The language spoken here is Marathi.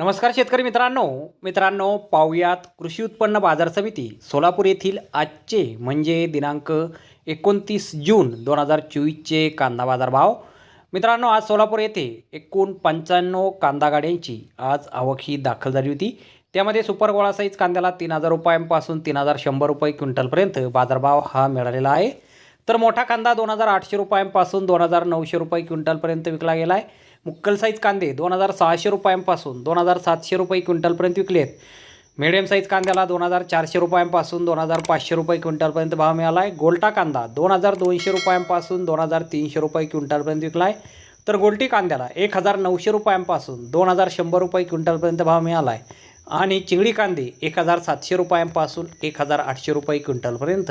नमस्कार शेतकरी मित्रांनो. मित्रांनो पाहुयात कृषी उत्पन्न बाजार समिती सोलापूर येथील आजचे म्हणजे दिनांक एकोणतीस जून दोन हजार चोवीसचे कांदा बाजार भाव मित्रांनो आज सोलापूर येथे एकूण पंच्याण्णव कांदा गाड्यांची आज आवक ही दाखल झाली होती. त्यामध्ये सुपर गोळा साईज कांद्याला तीन हजार रुपयांपासून तीन हजार शंभर रुपये क्विंटलपर्यंत बाजारभाव हा मिळालेला आहे. तर मोठा कांदा दोन हजार आठशे रुपयांपासून दोन हजार नऊशे रुपये क्विंटलपर्यंत विकला गेला आहे. मुक्कल साईज कांदे दोन हजार सहाशे रुपयांपासून दोन हजार सातशे रुपये क्विंटलपर्यंत विकले आहेत. मिडियम साईज कांद्याला दोन हजार चारशे रुपयांपासून दोन हजार पाचशे रुपये क्विंटलपर्यंत भाव मिळाला आहे. गोल्टा कांदा दोन हजार दोनशे रुपयांपासून दोन हजार तीनशे रुपये क्विंटलपर्यंत विकला आहे. तर गोल्टी कांद्याला एक हजार नऊशे रुपयांपासून दोन हजार शंभर रुपये क्विंटलपर्यंत भाव मिळाला आहे. आणि चिंगडी कांदे एक हजार सातशे रुपयांपासून एक हजार आठशे रुपये क्विंटलपर्यंत.